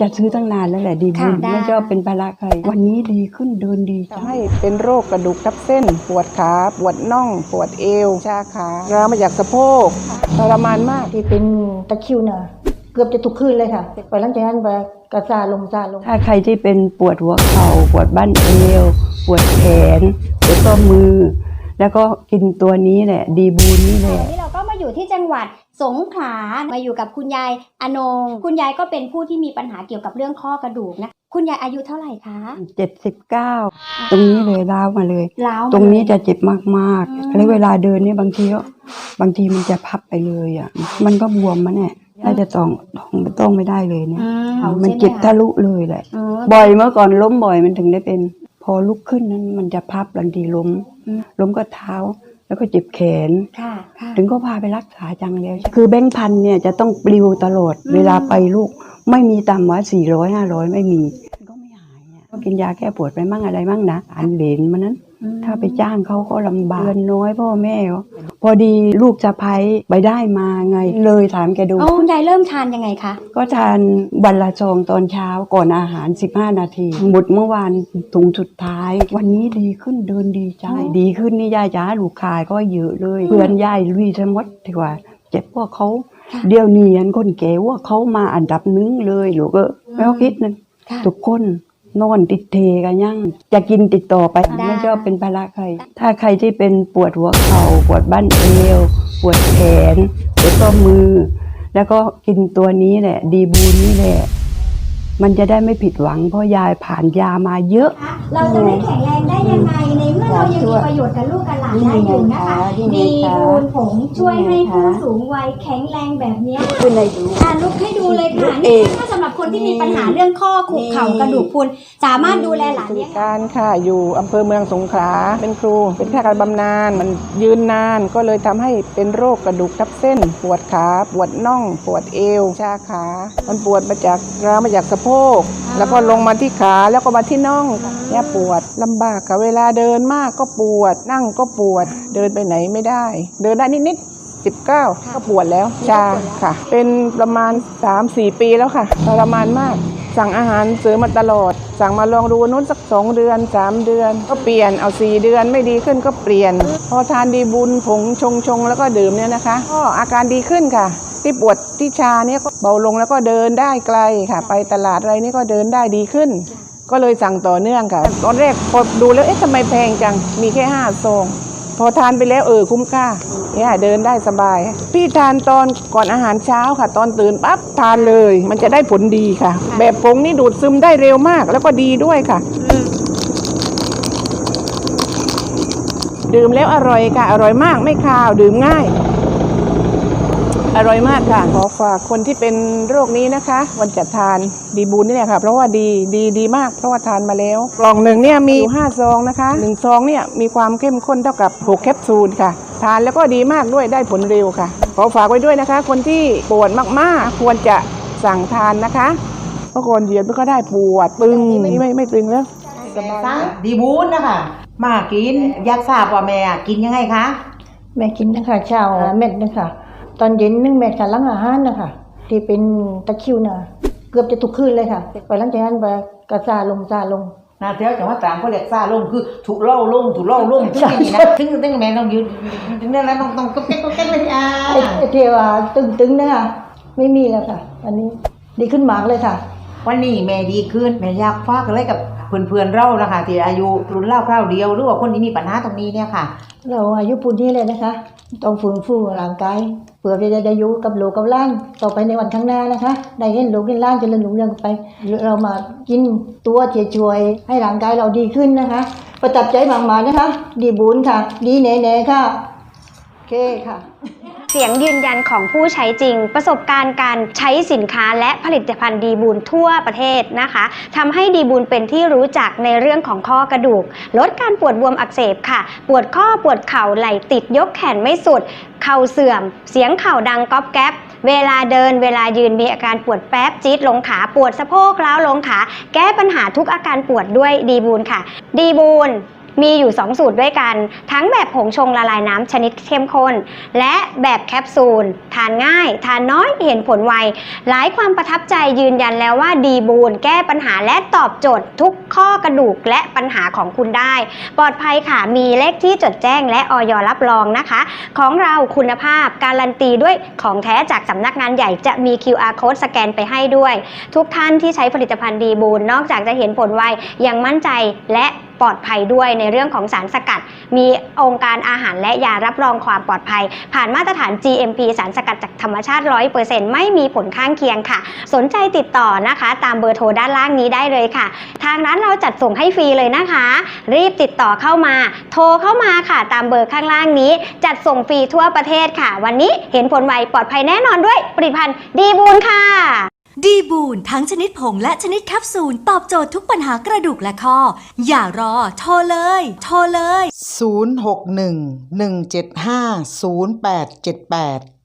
จะซื้อตั้งนานแล้วแหละดีบุญค่ะได้ไม่ชอบเป็นภาระใคร วันนี้ดีขึ้นเดินดีทำให้เป็นโรคกระดูกทับเส้น ปวดขาปวดน่อง ปวดเอว ชาขาร้าวมาจากสะโพกทรมานมากที่เป็นตะคริวน่ะเกือบจะทุกคืนเลยค่ะไปหลังจากนั้นไปกระซาลงซาลง ถ้าใครที่เป็นปวดหัวเข่าปวดบ้านเอว ปวดแขนปวดข้อมือ แล้วก็กินตัวนี้แหละ ดีบูนนี่แหละวันนี้เราก็มาอยู่ที่จังหวัด สงขลามาอยู่กับคุณยายอนง คุณยายก็เป็นผู้ที่มีปัญหาเกี่ยวกับเรื่องข้อกระดูกนะ คุณยายอายุเท่าไหร่คะเจ็ดสิบเก้าตรงนี้เลยร้าวมาเลย ล้าวมาตรงนี้จะเลยเจ็บมากอืมๆแล้วเวลาเดินเนี่ยบางทีก็บางทีมันจะพับไปเลยอะ มันก็บวมมันเนี่ยน่าจะต้องต้องต้องไม่ได้เลยเนี่ย อืมมันใช่ไหเจ็บคะทะลุเลยแหละ อืม บ่อยเมื่อก่อนล้มบ่อยมันถึงได้เป็น พอลุกขึ้นนั้นมันจะพับบางทีล้ม อืม ล้มก็เท้า แล้วก็เจ็บแขน ค่ะค่ะถึงก็พาไปรักษาจังแล้ว คือแบงค์พันเนี่ยจะต้องปลิวตลอดอืมเวลาไปลูก ไม่มีต่ำกว่าสี่ร้อยห้าร้อยไม่มีมันก็ไม่หายอะก็กินยาแก้ปวดไปมั่งอะไรมั่งนะอันเหลนมันนั้นอืม ถ้าไปจ้างเขาก็ลำบากเดือนน้อยพ่อแม่เขาพอดีลูกสะพ้ยไปได้มาไง เลยถามแกดูอ๋อคุณยายเริ่มทานยังไงคะ ก็ทานวันละซองตอนเช้าก่อนอาหาร 15 นาที หมดเมื่อวานถุงสุดท้าย วันนี้ดีขึ้นเดินดีใจ ดีขึ้นนี่ยายจ๋าลูกขายก็เยอะเลย เพื่อนยายลุยทั้งหมดดีกว่าเจ็บพวกเขาค่ะเดี๋ยวนี้อันคนแก่ว่าเขามาอันดับหนึงเลยลูกเอออืมไม่ต้องคิดนึงค่ะทุกคน นอนติดเทกันยังจะกินติดต่อไปได้ไม่ชอบเป็นภาระใคร ถ้าใครที่เป็นปวดหัวเข่าปวดบ้านเอว ปวดแขนปวดข้อมือ แล้วก็กินตัวนี้แหละ ดีบูนนี่แหละ มันจะได้ไม่ผิดหวังเพราะยายผ่านยามาเยอะ เราจะไม่แข็งแรงได้ยังไงในเมื่อเรายังมีประโยชน์กับลูกกับหลานได้อยู่นะคะนี่ไงดีคะบูนผงช่วยให้นี่ไงคะผู้สูงวัยแข็งแรงแบบเนี้ยขึ้นเลยดูอ่าลุกให้ดูเลยค่ะเอนี่งถ้าสำหรับ คนที่มีปัญหาเรื่องข้อขุกเข่ากระดูกพรุนสามารถดูแลหลานสุเลี้ริยง การค่ะอยู่อำเภอเมืองสงขลาเป็นครู เป็นข้าราชการบำนาญมันยืนนานก็เลยทำให้เป็นโรคกระดูกทับเส้น ปวดขาปวดน่อง ปวดเอว ชาขา มันปวดมาจากร้าวมาจากสะโพก แล้วก็ลงมาที่ขาแล้วก็มาที่น่องเนี่ยปวดลำบากค่ะเวลาเดินมากก็ปวดนั่งก็ปวดเดินไปไหนไม่ได้ เดินได้นิดๆ 19 ก็ปวดแล้วชาค่ะ เป็นประมาณ 3-4 ปีแล้วค่ะทรมานมาก สั่งอาหารเสริมมาตลอด สั่งมาลองดูนู้นสัก 2 เดือน 3 เดือน ก็เปลี่ยนเอา 4 เดือนไม่ดีขึ้นก็เปลี่ยน พอทานดีบุญผงชงชงๆแล้วก็ดื่มเนี่ยนะคะก็อาการดีขึ้นค่ะที่ปวดที่ชาเนี่ยก็เบาลงแล้วก็เดินได้ไกลค่ะ ไปตลาดอะไรนี่ก็เดินได้ดีขึ้น ก็เลยสั่งต่อเนื่องค่ะ ตอนแรกพอดูแล้วเอ๊ะทำไมแพงจังมีแค่ห้าซองพอทานไปแล้วเออคุ้มค่า เนี่ยเดินได้สบาย พี่ทานตอนก่อนอาหารเช้าค่ะ ตอนตื่นปั๊บทานเลย มันจะได้ผลดีค่ะ แบบผงนี่ดูดซึมได้เร็วมากแล้วก็ดีด้วยค่ะ ดื่มแล้วอร่อยค่ะ อร่อยมากไม่คาวดื่มง่าย อร่อยมากค่ะขอฝากคนที่เป็นโรคนี้นะคะ วันจะทานดีบูนนี่แหละค่ะ เพราะว่าดีดีดีมาก เพราะว่าทานมาแล้ว กล่องหนึ่งเนี่ยมีอยู่ห้าซองนะคะหนึ่งซองเนี่ยมีความเข้มข้นเท่ากับหกแคปซูลค่ะ ทานแล้วก็ดีมากด้วยได้ผลเร็วค่ะ ขอฝากไว้ด้วยนะคะ คนที่ปวดมากๆ ควรจะสั่งทานนะคะเมื่อก่อนเหยียดมันก็ได้ปวดปึงไม่ไม่ไม่ตึงแล้วแม่สั่งดีบูนนะคะมากินอยากทราบว่าแม่กินยังไงคะแม่กินนะคะเช้าเม็ดนะคะตอนเย็นหนึ่งเม็ดค่ะหลังอาหารนะคะที่เป็นตะคริวน่ะเกือบจะทุกคืนเลยค่ะ ไปหลังจากนั้นไปกระซาลงซาลง นาเที่ยวจังหวัดตรังเขาเรียกซาลงคือถูกเล่าลงถูกเล่าลงถึงอย่างนี้นะถึงถึงแม่ต้องยืนถึงนั่นแล้วต้องต้องก็แก๊กก็แก๊กเลยอะไอ้ไอ้เทวาตึงๆนะคะไม่มีแล้วค่ะ อันนี้ดีขึ้นมากเลยค่ะ วันนี้แม่ดีขึ้นแม่อยากฝากอะไรกับ เพื่อนๆเรานะคะที่อายุรุ่นเล่าคราวเดียวหรือว่าคนที่มีปัญหาตรงนี้เนี่ยค่ะ เราอายุปูนนี้เลยนะคะ ต้องฟื้นฟูร่างกายเพื่อจะได้อยู่กับลูกกับล้านต่อไปในวันข้างหน้านะคะ ได้เห็นลูกเห็นล้านเจริญรุ่งเรื่องไป เรามากินตัวเฉช่วยให้ร่างกายเราดีขึ้นนะคะ ประทับใจมากๆนะคะ ดีบุญค่ะ ดีแน่ๆค่ะโอเคค่ะ เสียงยืนยันของผู้ใช้จริง ประสบการณ์การใช้สินค้าและผลิตภัณฑ์ดีบูนทั่วประเทศนะคะทำให้ดีบูนเป็นที่รู้จักในเรื่องของข้อกระดูก ลดการปวดบวมอักเสบค่ะ ปวดข้อปวดเข่าไหล่ติดยกแขนไม่สุด เข่าเสื่อม เสียงเข่าดังก๊อบแก๊บเวลาเดินเวลายืนมีอาการปวดแป๊บจี๊ดลงขาปวดสะโพกล้าวลงขา แก้ปัญหาทุกอาการปวดด้วยดีบูนค่ะ ดีบูน มีอยู่ 2 สูตรด้วยกัน ทั้งแบบผงชงละลายน้ำชนิดเข้มข้น และแบบแคปซูล ทานง่าย ทานน้อยเห็นผลไว หลายความประทับใจยืนยันแล้วว่าดีบูนแก้ปัญหาและตอบโจทย์ทุกข้อกระดูกและปัญหาของคุณได้ ปลอดภัยค่ะ มีเลขที่จดแจ้งและออยรับรองนะคะ ของเราคุณภาพการันตีด้วยของแท้จากสำนักงานใหญ่จะมี QR code สแกนไปให้ด้วย ทุกท่านที่ใช้ผลิตภัณฑ์ดีบูนนอกจากจะเห็นผลไวยังมั่นใจและ ปลอดภัยด้วยในเรื่องของสารสกัด มีองค์การอาหารและยารับรองความปลอดภัย ผ่านมาตรฐาน GMP สารสกัดจากธรรมชาติ 100%ไม่มีผลข้างเคียงค่ะ สนใจติดต่อนะคะ ตามเบอร์โทรด้านล่างนี้ได้เลยค่ะ ทางร้านเราจัดส่งให้ฟรีเลยนะคะ รีบติดต่อเข้ามา โทรเข้ามาค่ะ ตามเบอร์ข้างล่างนี้ จัดส่งฟรีทั่วประเทศค่ะ วันนี้เห็นผลไวปลอดภัยแน่นอนด้วยผลิตภัณฑ์ดีบูนค่ะ ดีบูนทั้งชนิดผงและชนิดแคปซูล ตอบโจทย์ทุกปัญหากระดูกและข้อ อย่ารอ โทรเลย โทรเลย 061 175 0878